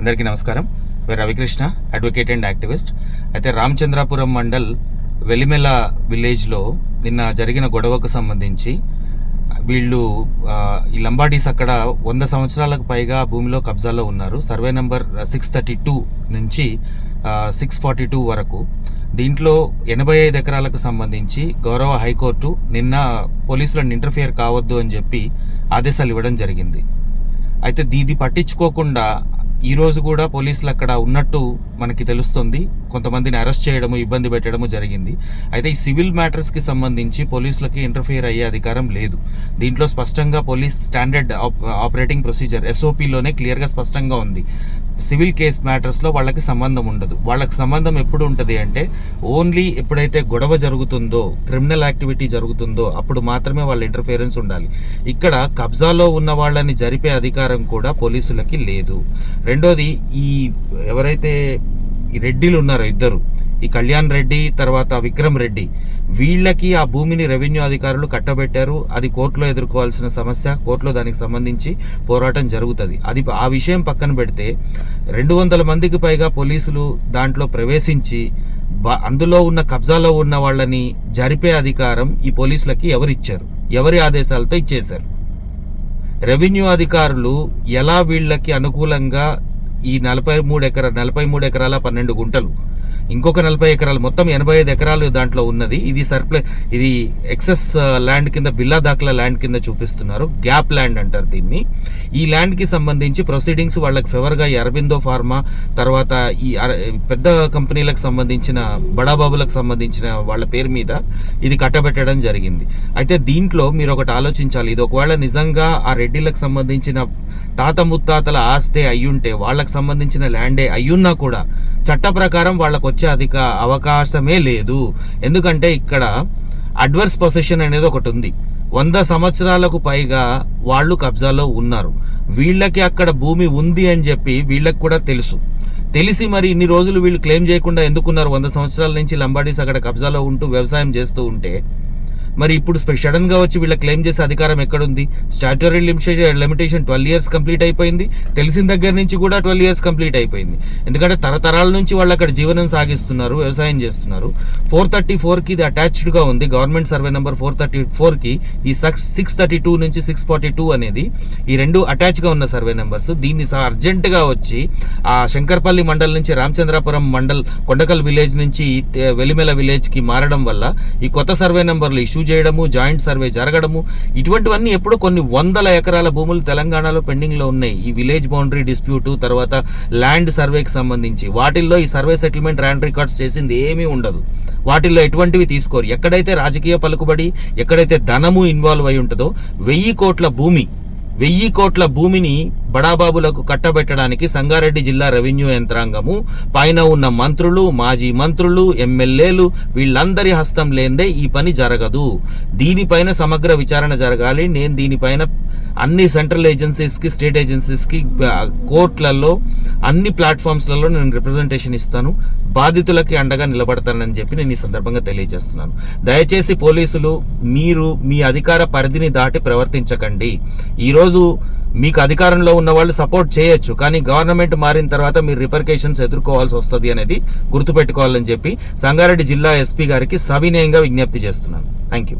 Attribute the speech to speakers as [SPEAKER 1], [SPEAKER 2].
[SPEAKER 1] అందరికీ నమస్కారం. Ravikrishna advocate and activist. అయితే రామచంద్రాపురం మండల్ వెలిమెల విలేజ్లో నిన్న జరిగిన గొడవకు సంబంధించి వీళ్ళు ఈ లంబాడీస్ అక్కడ వంద సంవత్సరాలకు పైగా భూమిలో కబ్జాలో ఉన్నారు. Survey number six thirty two నుంచి సిక్స్ ఫార్టీ టూ వరకు. దీంట్లో ఎనభై ఐదు ఎకరాలకు సంబంధించి గౌరవ హైకోర్టు నిన్న పోలీసులను ఇంటర్ఫియర్ కావద్దు అని చెప్పి ఆదేశాలు ఇవ్వడం జరిగింది. అయితే దీది పట్టించుకోకుండా ఈ రోజు కూడా పోలీసులు అక్కడ ఉన్నట్టు మనకి తెలుస్తుంది. కొంతమందిని అరెస్ట్ చేయడము ఇబ్బంది పెట్టడము జరిగింది. అయితే ఈ సివిల్ మ్యాటర్స్కి సంబంధించి పోలీసులకి ఇంటర్ఫియర్ అయ్యే అధికారం లేదు. దీంట్లో స్పష్టంగా పోలీస్ స్టాండర్డ్ ఆపరేటింగ్ ప్రొసీజర్ ఎస్ఓపిలోనే క్లియర్గా స్పష్టంగా ఉంది. సివిల్ కేస్ మ్యాటర్స్లో వాళ్ళకి సంబంధం ఉండదు. వాళ్ళకి సంబంధం ఎప్పుడు ఉంటుంది అంటే ఓన్లీ ఎప్పుడైతే గొడవ జరుగుతుందో క్రిమినల్ యాక్టివిటీ జరుగుతుందో అప్పుడు మాత్రమే వాళ్ళ ఇంటర్ఫియరెన్స్ ఉండాలి. ఇక్కడ కబ్జాలో ఉన్న వాళ్ళని జరిపే అధికారం కూడా పోలీసులకి లేదు. రెండోది ఈ ఎవరైతే ఈ రెడ్డిలు ఉన్నారు ఇద్దరు. ఈ కళ్యాణ్ రెడ్డి తర్వాత విక్రమ్ రెడ్డి. వీళ్ళకి ఆ భూమిని రెవెన్యూ అధికారులు కట్టబెట్టారు. అది కోర్టులో ఎదుర్కోవాల్సిన సమస్య. కోర్టులో దానికి సంబంధించి పోరాటం జరుగుతుంది. అది ఆ విషయం పక్కన పెడితే రెండు వందల మందికి పైగా పోలీసులు దాంట్లో ప్రవేశించి అందులో ఉన్న కబ్జాలో ఉన్న వాళ్ళని జరిపే అధికారం ఈ పోలీసులకి ఎవరిచ్చారు? ఎవరి ఆదేశాలతో ఇచ్చేశారు? రెవెన్యూ అధికారులు ఎలా వీళ్ళకి అనుకూలంగా ఈ నలభై మూడు ఎకరా నలభై మూడు ఎకరాల పన్నెండు గుంటలు. ఇంకొక నలభై ఎకరాలు మొత్తం ఎనభై ఐదు ఎకరాలు దాంట్లో ఉన్నది. ఇది సర్ప్లై ఇది ఎక్సెస్ ల్యాండ్ uh, కింద బిల్లా దాఖలా ల్యాండ్ కింద చూపిస్తున్నారు. గ్యాప్ ల్యాండ్ అంటారు దీన్ని. ఈ ల్యాండ్కి సంబంధించి ప్రొసీడింగ్స్ వాళ్ళకి ఫేవర్గా ఈ అరబిందో ఫార్మా తర్వాత ఈ పెద్ద కంపెనీలకు సంబంధించిన బడాబాబులకు సంబంధించిన వాళ్ళ పేరు మీద ఇది కట్టబెట్టడం జరిగింది. అయితే దీంట్లో మీరు ఒకటి ఆలోచించాలి. ఇది ఒకవేళ నిజంగా ఆ రెడ్డిలకు సంబంధించిన తాత ముత్తాతల ఆస్తే అయ్యుంటే వాళ్ళకి సంబంధించిన ల్యాండే అయ్యున్నా కూడా చట్ట ప్రకారం వాళ్ళకు వచ్చే అధిక అవకాశమే లేదు. ఎందుకంటే ఇక్కడ అడ్వర్స్ పొసిషన్ అనేది ఒకటి ఉంది వంద సంవత్సరాలకు పైగా వాళ్ళు కబ్జాలో ఉన్నారు. వీళ్ళకి అక్కడ భూమి ఉంది అని చెప్పి వీళ్ళకి కూడా తెలుసు. తెలిసి మరి ఇన్ని రోజులు వీళ్ళు క్లెయిమ్ చేయకుండా ఎందుకున్నారు? వంద సంవత్సరాల నుంచి లంబాడీస్ అక్కడ కబ్జాలో ఉంటూ వ్యవసాయం చేస్తూ ఉంటే మరి ఇప్పుడు సడన్గా వచ్చి వీళ్ళ క్లెయిమ్ చేసే అధికారం ఎక్కడుంది? Statutory limitation twelve years complete అయిపోయింది. తెలిసిన దగ్గర నుంచి కూడా ట్వెల్వ్ ఇయర్స్ కంప్లీట్ అయిపోయింది. ఎందుకంటే తరతరాల నుంచి వాళ్ళు అక్కడ జీవనం సాగిస్తున్నారు వ్యవసాయం చేస్తున్నారు. ఫోర్ థర్టీ ఫోర్కి ఇది అటాచ్డ్గా ఉంది. Government survey number four thirty ఫోర్కి ఈ సక్స్ సిక్స్ థర్టీ టూ నుంచి సిక్స్ ఫార్టీ టూ అనేది ఈ రెండు అటాచ్గా ఉన్న సర్వే నెంబర్స్. దీన్ని సా- అర్జెంట్గా వచ్చి ఆ శంకర్పల్లి మండల్ నుంచి రామచంద్రాపురం మండల్ కొండకల్ విలేజ్ నుంచి వెలిమెల విలేజ్కి మారడం వల్ల ఈ కొత్త సర్వే నెంబర్లు ఇష్యూ చేయడము జాయింట్ సర్వే జరగడము ఇటువంటివన్నీ ఎప్పుడో కొన్ని వందల ఎకరాల భూములు తెలంగాణలో పెండింగ్లో ఉన్నాయి. ఈ విలేజ్ బౌండరీ డిస్ప్యూటు తర్వాత ల్యాండ్ సర్వేకి సంబంధించి. వాటిల్లో ఈ సర్వే సెటిల్మెంట్ ల్యాండ్ రికార్డ్స్ చేసింది ఏమీ ఉండదు. వాటిల్లో ఎటువంటివి తీసుకోరు. ఎక్కడైతే రాజకీయ పలుకుబడి ఎక్కడైతే ధనము ఇన్వాల్వ్ అయి ఉంటుందో వెయ్యి కోట్ల భూమి వెయ్యి కోట్ల భూమిని బడాబాబులకు కట్టబెట్టడానికి సంగారెడ్డి జిల్లా రెవెన్యూ యంత్రాంగము పైన ఉన్న మంత్రులు మాజీ మంత్రులు ఎమ్మెల్యేలు వీళ్ళందరి హస్తం లేందే ఈ పని జరగదు. దీనిపైన సమగ్ర విచారణ జరగాలి. నేను దీనిపైన అన్ని సెంట్రల్ ఏజెన్సీస్కి స్టేట్ ఏజెన్సీస్కి కోర్టులలో అన్ని ప్లాట్ఫామ్స్లలో నేను రిప్రజెంటేషన్ ఇస్తాను. బాధితులకి అండగా నిలబడతానని చెప్పి నేను ఈ సందర్భంగా తెలియజేస్తున్నాను. దయచేసి పోలీసులు మీరు మీ అధికార పరిధిని దాటి ప్రవర్తించకండి. ఈరోజు మీకు అధికారంలో ఉన్న వాళ్ళు సపోర్ట్ చేయొచ్చు కానీ గవర్నమెంట్ మారిన తర్వాత మీరు రిపర్కేషన్స్ ఎదుర్కోవాల్సి వస్తుంది అనేది గుర్తుపెట్టుకోవాలని చెప్పి సంగారెడ్డి జిల్లా ఎస్పీ గారికి సవినయంగా విజ్ఞప్తి చేస్తున్నాను. Thank you